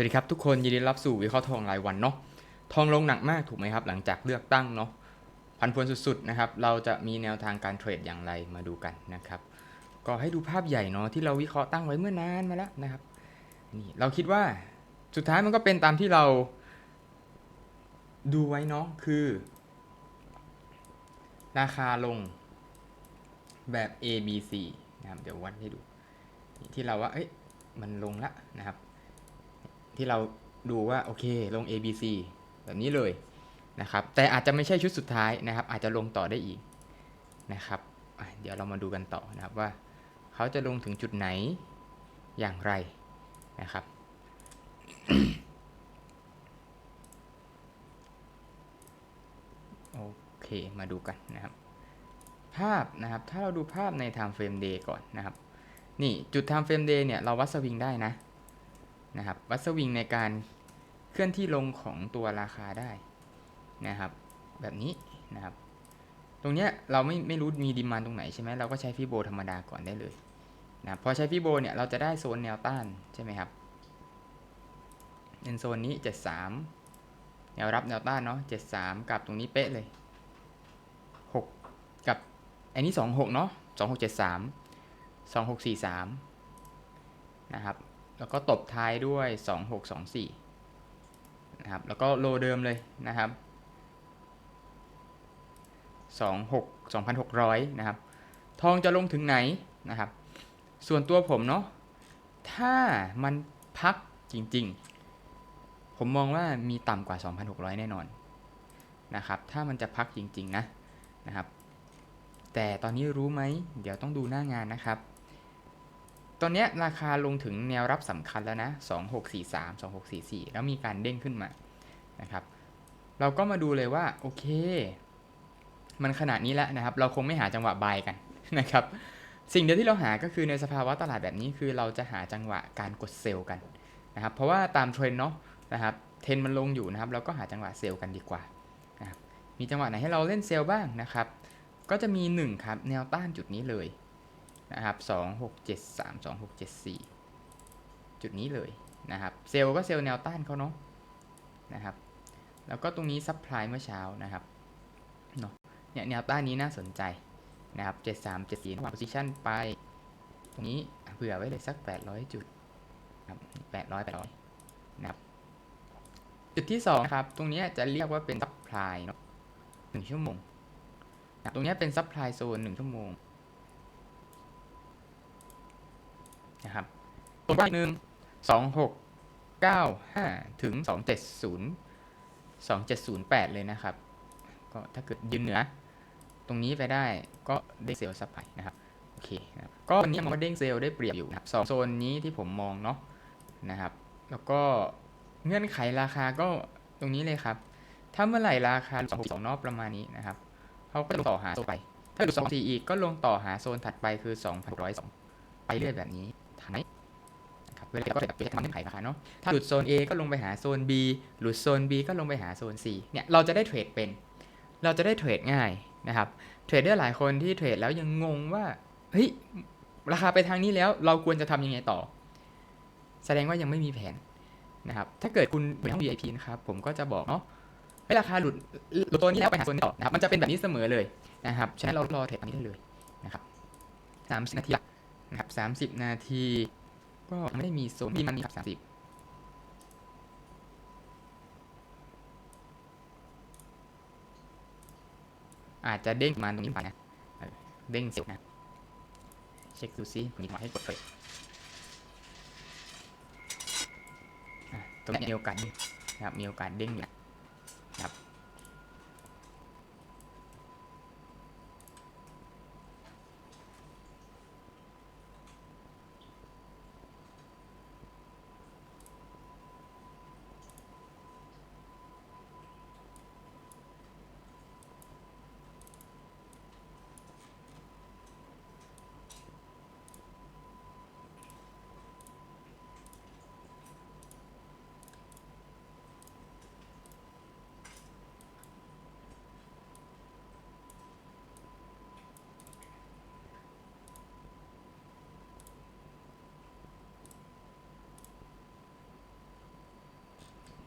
วัสดีครับทุกคนยินดีรับสู่วิเคราะห์ทองรายวันเนาะทองลงหนักมากถูกไหมครับ หลังจากเลือกตั้งเนาะพันพวนสุดๆนะครับ เราจะมีแนวทางการเทรดอย่างไรมาดูกันนะครับ ก็ให้ดูภาพใหญ่เนาะที่เราวิเคราะห์ตั้งไว้เมื่อนานมาแล้วนะครับนี่เราคิดว่าสุดท้ายมันก็เป็นตามที่เราดูไว้เนาะคือ ราคาลงแบบ A B C นะครับเดี๋ยววัดให้ดู ที่เราว่าเอ้ยมันลงละนะครับ ที่เราดูว่าโอเคลง A B C แบบนี้เลยนะครับ แต่อาจจะไม่ใช่ชุดสุดท้ายนะครับ อาจจะลงต่อได้อีกนะครับเดี๋ยวเรามาดูกันต่อนะครับว่า เขาจะลงถึงจุดไหนอย่างไรนะครับโอเค มาดูกันนะครับ ภาพนะครับถ้าเราดูภาพใน time frame day ก่อนนะครับ นี่จุด time frame day เนี่ย เราวัดสวิงได้นะ นะครับวัดสวิงในการเคลื่อนที่ลงของตัวราคาได้นะครับ แบบนี้นะครับ ตรงเนี้ยเราไม่ไม่รู้มีดิมานตรงไหนใช่ไหมเราก็ใช้ฟิโบธรรมดาก่อนได้เลยนะพอใช้ฟิโบเนี่ยเราจะได้โซนแนวต้านใช่ไหมครับเป็นโซนนี้ 73 แนวรับแนวต้านเนาะ73 กับตรงนี้เป๊ะเลย 6 กับอันนี้ 26 เนาะ2673 2643 นะครับ แล้วก็ตบท้ายด้วย 2624นะครับ แล้วก็โลเดิมเลยนะครับ26 2,600นะครับ ทองจะลงถึงไหนนะครับ ส่วนตัวผมเนาะ ถ้ามันพักจริงๆ ผมมองว่ามีต่ำกว่า 2,600 แน่นอนนะครับ ถ้ามันจะพักจริงๆนะนะครับ แต่ตอนนี้รู้ไหม เดี๋ยวต้องดูหน้างานนะครับ ตอนนี้ราคาลงถึงแนวรับสำคัญแล้วนะ 2643 2644 แล้วมีการเด้งขึ้นมานะครับ เราก็มาดูเลยว่า โอเค มันขนาดนี้แล้วนะครับ เราคงไม่หาจังหวะบายกันนะครับ สิ่งเดียวที่เราหาก็คือในสภาวะตลาดแบบนี้คือเราจะหาจังหวะการกดเซลล์กันนะครับ เพราะว่าตามเทรน์เนาะนะครับ เทรน์มันลงอยู่นะครับ เราก็หาจังหวะเซลล์กันดีกว่านะครับ มีจังหวะไหนให้เราเล่นเซลล์บ้างนะครับ ก็จะมี1ครับแนวต้านจุดนี้เลย นะครับสองหกเจ็ดสามสองหกเจ็ดสี่จุดนี้เลยนะครับ เซลล์ก็เซลล์แนวต้านเขาเนาะนะครับ แล้วก็ตรงนี้ซับพลายเมื่อเช้านะครับเนาะเนี่ยแนวต้านนี้น่าสนใจนะครับเจ็ดสามเจ็ดสี่วางโพซิชันไป ตรงนี้เผื่อไว้เลยสักแปดร้อยจุดครับแปดร้อยแปดร้อยนะครับจุดที่สองนะครับ ตรงนี้จะเรียกว่าเป็นซับพลายเนาะหนึ่งชั่วโมงนะตรงนี้เป็นซับพลายโซนหนึ่งชั่วโมง นะครับตัวเลขหนึ่งสองหกเก้าห้าถึงสองเจ็ดศูนย์สองเจ็ดศูนย์แปดเลยนะครับ ก็ถ้าเกิดยืนเหนือ ตรงนี้ไปได้ก็ได้เซลล์ซับไปนะครับโอเคนะครับก็วันนี้มองว่าเด้งเซลล์ได้เปรียบอยู่นะครับสองโซนนี้ที่ผมมองเนาะนะครับ แล้วก็เงื่อนไขราคาก็ตรงนี้เลยครับ ถ้าเมื่อไหร่ราคาสองสองนอกประมาณนี้นะครับเขาก็จะลงต่อหาโซนไป ถ้าดูสองสี่อีกก็ลงต่อหาโซนถัดไปคือสองพันร้อยสองไปเรื่อยแบบนี้ ทันไหมนะครับเวลาก็จะไปทำเงื่อนไขราคาเนาะถ้าหลุดโซน A ก็ลงไปหาโซน B หลุดโซน B ก็ลงไปหาโซน C เนี่ยเราจะได้เทรดเป็น เราจะได้เทรดง่ายนะครับเทรดได้หลายคนที่เทรดแล้วยังงงว่าเฮ้ยราคาไปทางนี้แล้วเราควรจะทำยังไงต่อ แสดงว่ายังไม่มีแผนนะครับถ้าเกิดคุณเป็นห้อง VIP นะครับผมก็จะบอกเนาะให้ราคาหลุดหลุดโซนนี้แล้วไปหาโซนนี้ต่อนะครับมันจะเป็นแบบนี้เสมอเลยนะครับฉะนั้นเรารอเทรดอันนี้ได้เลยนะครับสามสิบนาที นะครับสามสิบ30 นาที ก็ไม่ได้มีโซนที่มันมีครับสามสิบอาจจะเด้งมาตรงนี้ไปนะ เด้งเสร็จนะ เช็คดูซิมีหมาให้กดเลยอะตรงนี้มีโอกาสนะครับ มีโอกาสเด้งอยู่นะ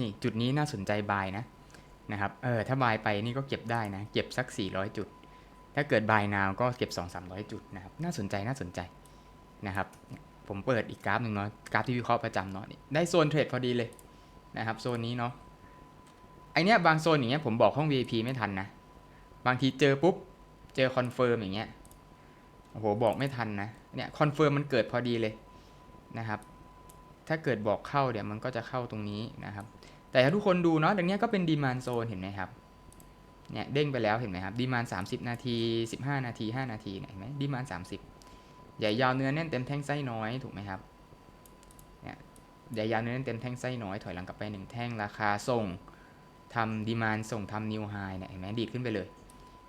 นี่จุดนี้น่าสนใจบายนะนะครับเออถ้าบายไปนี่ก็เก็บได้นะ เก็บสัก 400 จุด ถ้าเกิดบายนาวก็เก็บ 2 300 จุดนะครับน่าสนใจน่าสนใจนะครับผมเปิดอีกกราฟหนึ่งเนาะกราฟที่วิเคราะห์ประจำเนาะนี่ได้โซนเทรดพอดีเลยนะครับโซนนี้เนาะไอเนี้ยบางโซนอย่างเงี้ยผมบอกห้อง VIP ไม่ทันนะ บางทีเจอปุ๊บ เจอคอนเฟิร์มอย่างเงี้ยโอ้โหบอกไม่ทันนะเนี่ยคอนเฟิร์มมันเกิดพอดีเลยนะครับ ถ้าเกิดบอกเข้าเดี๋ยวมันก็จะเข้าตรงนี้นะครับ แต่ถ้าทุกคนดูเนาะตรงนี้ก็เป็นดีมานโซนเห็นไหมครับเนี่ยเด้งไปแล้วเห็นไหมครับดีมาน30 นาที 15 นาที 5 นาทีเนี่ยเห็นไหมดีมาน30 ใหญ่ยาวเนื้อแน่นเต็มแท่งไส้น้อยถูกไหมครับเนี่ยใหญ่ยาวเนื้อแน่นเต็มแท่งไส้น้อยถอยหลังกลับไปหนึ่งแท่งราคาส่งทำดีมานส่งทำนิวไฮเนี่ยเห็นไหมดีดขึ้นไปเลย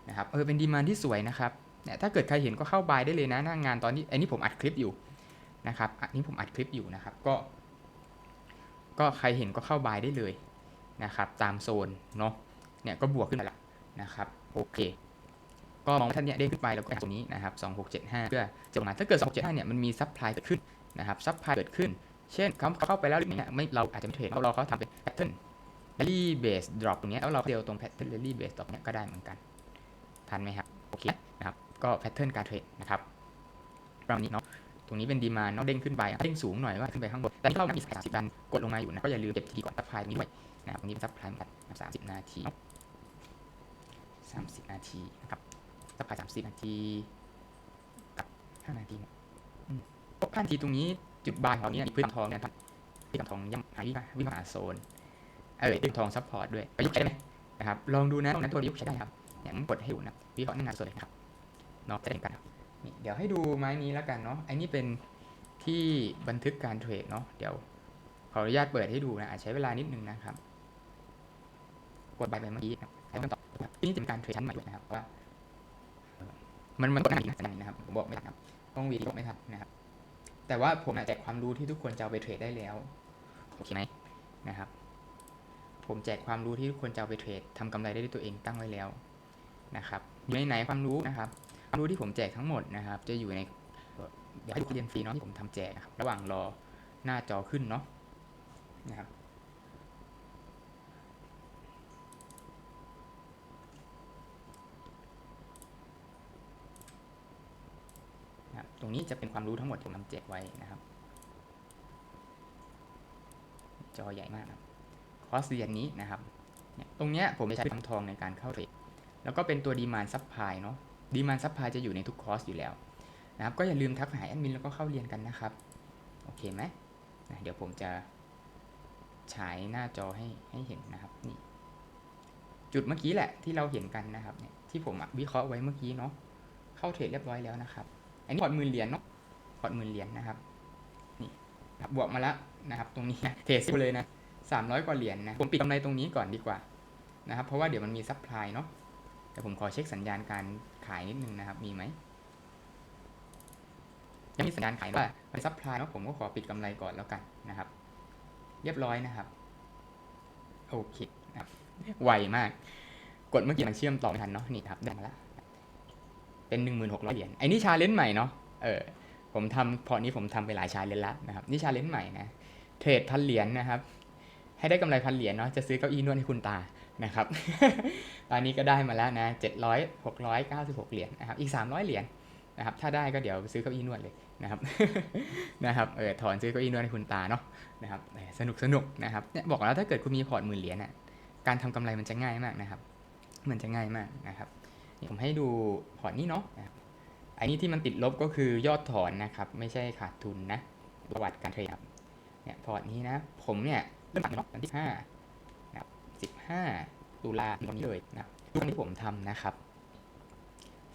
นะครับเออเป็นดีมานที่สวยนะครับเนี่ยถ้าเกิดใครเห็นก็เข้าบายได้เลยนะหน้างานตอนนี้อันนี้ผมอัดคลิปอยู่ นะครับอันนี้ผมอัดคลิปอยู่นะครับ ก็ ก็ใครเห็นก็เข้าบายได้เลยนะครับ ตามโซนเนาะ เนี่ยก็บวกขึ้นมาแล้วนะครับ โอเค ก็มองว่าท่านเนี่ยเด้งขึ้นไปแล้วก็ตรงนี้นะครับ2675 เพื่อจะมาถ้าเกิด 2675 เนี่ยมันมีซับพลายเกิดขึ้นนะครับซับพลายเกิดขึ้น เช่นเขาเข้าไปแล้วเนี่ยไม่เราอาจจะไม่เทรดเรารอเขาทำเป็นแพทเทิร์น rally base drop ตรงนี้แล้วเราเดียวตรง pattern rally base drop เนี้ยก็ได้เหมือนกัน ทันไหมครับ โอเคนะครับ ก็แพทเทิร์นการเทรดนะครับประมาณนี้เนาะ ตรงนี้เป็นดีมาเนาะเด้งขึ้นไปเด้งสูงหน่อยว่าขึ้นไปข้างบนแต่ที่เข้ามีสายสิบดันกดลงมาอยู่นะก็อย่าลืมเก็บทีก่อนซับพลายนี้ด้วยนะครับตรงนี้เป็นซับพลายกันสามสิบนาทีสามสิบนาทีนะครับซับพลายสามสิบนาทีกับห้านาทีพวกพันทีตรงนี้จุดบายของนี้พื้นทองเนี่ยครับที่ทองย่ำหาวิวิมาโซนเออดึงทองซัพพอร์ตด้วยประยุกต์ใช้ได้ไหมนะครับลองดูนะตรงนั้นตัวประยุกต์ใช้ได้ครับเนี่ยมันกดให้ดูนะวิเคราะห์หน้างานโซนเลยนะครับเนาะจะได้เห็นกันครับ นี่เดี๋ยวให้ดูไม้นี้แล้วกันเนาะไอ้นี่เป็นที่บันทึกการเทรดเนาะเดี๋ยวขออนุญาตเปิดให้ดูนะอาจใช้เวลานิดนึงนะครับกดไปไปเมื่อกี้ใช้คำตอบนะครับที่นี่จะเป็นการเทรดชั้นใหม่ด้วยนะครับว่า มันมันกดหน้าอีกนะสัญญาณนะครับผมบอกไม่ทันครับต้องวีดีโอไม่ทันนะครับ แต่ว่าผมอาจแจกความรู้ที่ทุกคนจะเอาไปเทรดได้แล้วโอเคไหมนะครับ ผมแจกความรู้ที่ทุกคนจะเอาไปเทรดทำกำไรได้ด้วยตัวเองตั้งไว้แล้วนะครับ อยู่ในไหนความรู้นะครับ รู้ที่ผมแจกทั้งหมดนะครับ จะอยู่ในเอ่อเดี๋ยวให้ดูเรียนฟรีเนาะที่ผมทำแจกนะครับระหว่างรอหน้าจอขึ้นเนาะนะครับตรงนี้จะเป็นความรู้ทั้งหมดที่ผมทำแจกไว้นะครับ จอใหญ่มากครับคอร์สเรียนนี้นะครับ ตรงเนี้ยผมจะใช้ทำทองในการเข้าเทรดแล้วก็เป็นตัวดีมานซับพลายเนาะ ดีมานซับพลายจะอยู่ในทุกคอร์สอยู่แล้วนะครับก็อย่าลืมทักหาแอดมินแล้วก็เข้าเรียนกันนะครับ โอเคไหมนะเดี๋ยวผมจะฉายหน้าจอให้ให้เห็นนะครับนี่จุดเมื่อกี้แหละที่เราเห็นกันนะครับเนี่ยที่ผมวิเคราะห์ไว้เมื่อกี้เนาะเข้าเทรดเรียบร้อยแล้วนะครับ อันนี้พอร์ตหมื่นเหรียญเนาะพอร์ตหมื่นเหรียญนะครับนี่บบวกมาแล้วนะครับ ตรงนี้เทรดไปเลยนะสามร้อยกว่าเหรียญนะผมปิดกำไรตรงนี้ก่อนดีกว่านะครับเพราะว่าเดี๋ยวมันมีซัพพลายเนาะแต่ผมขอเช็คสัญญาณการ ขายนิดนึงนะครับ มีไหมยังมีสัญญาณขายว่าเป็นซัพพลายเนาะผมก็ขอปิดกำไรก่อนแล้วกันนะครับ เรียบร้อยนะครับโอเคนะครับไวมาก กดเมื่อกี้มันเชื่อมต่อไม่ทันเนาะนี่ครับได้มาแล้วเป็นหนึ่งหมื่นหกร้อยเหรียญไอ้นี่ชาเลนจ์ใหม่เนาะเออผมทำพอนี้ผมทำไปหลายชาเลนจ์แล้วนะครับนี่ชาเลนจ์ใหม่นะเทรดพันเหรียญนะครับ ให้ได้กำไรพันเหรียญเนาะจะซื้อเก้าอี้นวดให้คุณตานะครับ ตอนนี้ก็ได้มาแล้วนะเจ็ดร้อยหกร้อยเก้าสิบหกเหรียญนะครับอีกสามร้อยเหรียญนะครับถ้าได้ก็เดี๋ยวซื้อเก้าอี้นวดเลยนะครับนะครับเออถอนซื้อเก้าอี้นวดให้คุณตาเนาะนะครับสนุกสนุกนะครับเนี่ยบอกแล้วถ้าเกิดคุณมีพอร์ตหมื่นเหรียญน่ะการทำกำไรมันจะง่ายมากนะครับ มันจะง่ายมากนะครับผมให้ดูพอร์ตนี้เนาะอันนี้ที่มันติดลบก็คือยอดถอนนะครับไม่ใช่ขาดทุนนะประวัติการเทรดครับเนี่ยพอร์ตนี้นะผมเนี่ยเริ่มจากเนาะวันที่ห้านะครับสิบห้า ตุลาตอนนี้เลยนะทุกที่ผมทำนะครับ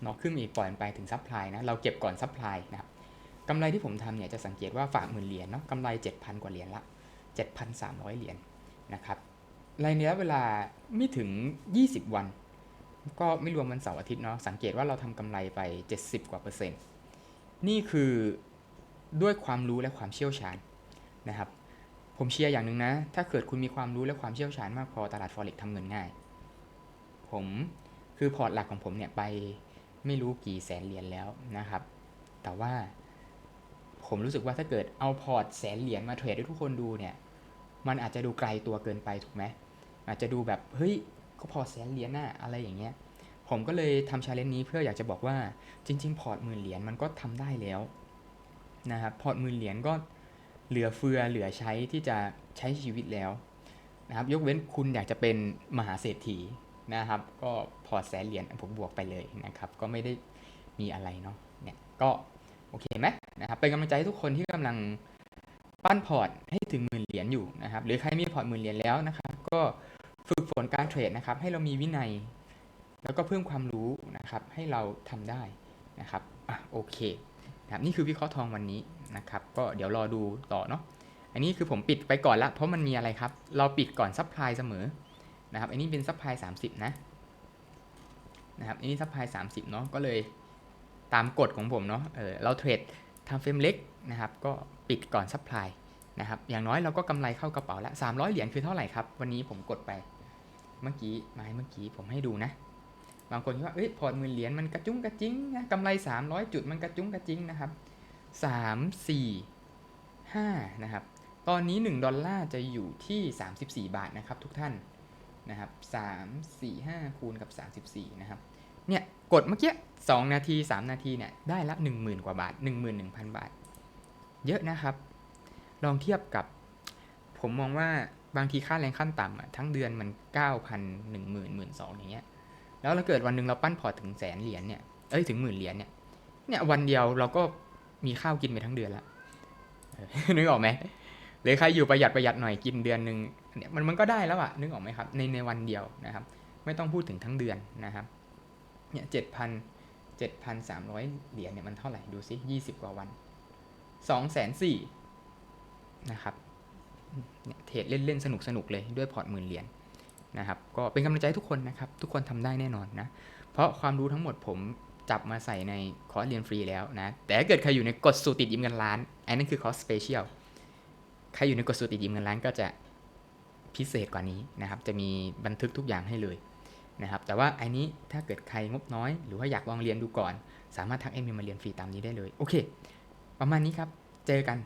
เนาะขึ้นอีกปล่อยมันไปถึงซัพพลายนะ เราเก็บก่อนซัพพลายนะครับกำไรที่ผมทำเนี่ยจะสังเกตว่าฝากหมื่นเหรียญเนาะกำไรเจ็ดพันกว่าเหรียญละเจ็ดพันสามร้อยเหรียญนะครับรายระยะเวลาไม่ถึงยี่สิบวัน ก็ไม่รวมวันเสาร์อาทิตย์เนาะสังเกตว่าเราทำกำไรไป 70 กว่าเปอร์เซ็นต์นี่คือด้วยความรู้และความเชี่ยวชาญนะครับ ผมเชียร์อย่างหนึ่งนะ ถ้าเกิดคุณมีความรู้และความเชี่ยวชาญมากพอตลาด forex ทำเงินง่าย ผมคือพอร์ตหลักของผมเนี่ยไปไม่รู้กี่แสนเหรียญแล้วนะครับ แต่ว่าผมรู้สึกว่าถ้าเกิดเอาพอร์ตแสนเหรียญมาเทรดให้ทุกคนดูเนี่ย มันอาจจะดูไกลตัวเกินไปถูกไหม อาจจะดูแบบเฮ้ยก็พอแสนเหรียญน่ะอะไรอย่างเงี้ย ผมก็เลยทำชาเลนจ์นี้เพื่ออยากจะบอกว่าจริง ๆ พอร์ตหมื่นเหรียญมันก็ทำได้แล้วนะครับ พอร์ตหมื่นเหรียญก็ เหลือเฟือเหลือใช้ที่จะใช้ชีวิตแล้วนะครับ ยกเว้นคุณอยากจะเป็นมหาเศรษฐีนะครับ ก็พอแสนเหรียญผมบวกไปเลยนะครับ ก็ไม่ได้มีอะไรเนาะเนี่ยก็โอเคไหมนะครับเป็นกำลังใจให้ทุกคนที่กำลังปั้นพอร์ตให้ถึงหมื่นเหรียญอยู่นะครับ หรือใครมีพอร์ตหมื่นเหรียญแล้วนะครับ ก็ฝึกฝนการเทรดนะครับ ให้เรามีวินัย แล้วก็เพิ่มความรู้นะครับ ให้เราทำได้นะครับอะโอเค นะครับนี่คือวิเคราะห์ทองวันนี้นะครับก็เดี๋ยวรอดูต่อเนาะอันนี้คือผมปิดไปก่อนละเพราะมันมีอะไรครับ เราปิดก่อนซัพพลายเสมอนะครับอันนี้เป็นซัพพลาย30นะนะครับอันนี้ซัพพลาย30เนาะก็เลยตามกฎของผมเนาะเออเราเทรดทำเฟรมเล็กนะครับก็ปิดก่อนซัพพลายนะครับอย่างน้อยเราก็กำไรเข้ากระเป๋าละ300 เหรียญคือเท่าไหร่ครับ วันนี้ผมกดไปเมื่อกี้ไม้เมื่อกี้ผมให้ดูนะ บางคนคิดว่าเอ้ยพอร์ตหมื่นเหรียญมันกระจุ้งกระจิ้งนะกำไร 300 จุดมันกระจุ้งกระจิ้งนะครับ 3 4 5 นะครับ ตอนนี้ 1 ดอลลาร์จะอยู่ที่ 34 บาทนะครับทุกท่านนะครับ3 4 5 คูณกับ 34 นะครับ เนี่ยกดเมื่อกี้ 2 นาที 3 นาทีเนี่ยได้ละ 10,000 กว่าบาท 11,000 บาท เยอะนะครับ ลองเทียบกับ ผมมองว่าบางทีค่าแรงขั้นต่ำอะทั้งเดือนมัน 9,000 10,000 12,000อย่างเงี้ย แล้วถ้าเกิดวันหนึ่งเราปั้นพอร์ตถึงแสนเหรียญเนี่ยเอ้ยถึงหมื่นเหรียญเนี่ยเนี่ยวันเดียวเราก็มีข้าวกินไปทั้งเดือนละนึกออกไหมหรือใครอยู่ประหยัดประหยัดหน่อยกินเดือนหนึ่งเนี่ยมันมันก็ได้แล้วอะนึกออกไหมครับในในวันเดียวนะครับ ไม่ต้องพูดถึงทั้งเดือนนะครับเนี่ยเจ็ดพันเจ็ดพันสามร้อยเหรียญเนี่ยมันเท่าไหร่ดูซิยี่สิบกว่าวันสองแสนสี่นะครับเนี่ยเทรดเล่นๆสนุกสนุกเลยด้วยพอร์ตหมื่นเหรียญ นะครับก็เป็นกำลังใจให้ทุกคนนะครับ ทุกคนทำได้แน่นอนนะ เพราะความรู้ทั้งหมดผมจับมาใส่ในคอร์สเรียนฟรีแล้วนะ แต่ถ้าเกิดใครอยู่ในกฎสูตรติดยิ้มเงินล้านอันนั้นคือคอร์สสเปเชียลใครอยู่ในกฎสูตรติดยิ้มเงินล้านก็จะพิเศษกว่านี้นะครับ จะมีบันทึกทุกอย่างให้เลยนะครับ แต่ว่าอันนี้ถ้าเกิดใครงบน้อย หรือว่าอยากลองเรียนดูก่อน สามารถทักเอ็มมาเรียนฟรีตามนี้ได้เลย โอเค ประมาณนี้ครับ เจอกัน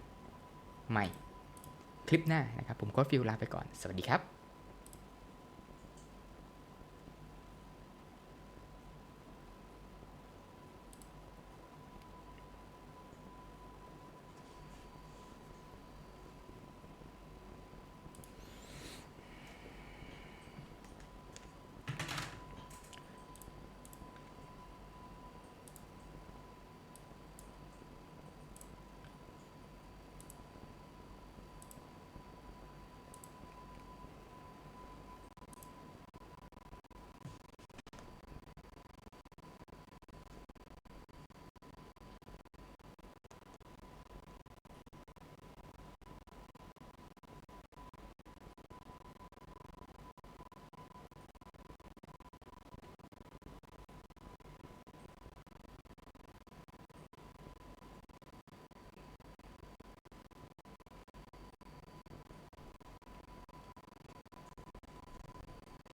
ใหม่คลิปหน้านะครับ ผมก็ฟิลลาไปก่อน สวัสดีครับ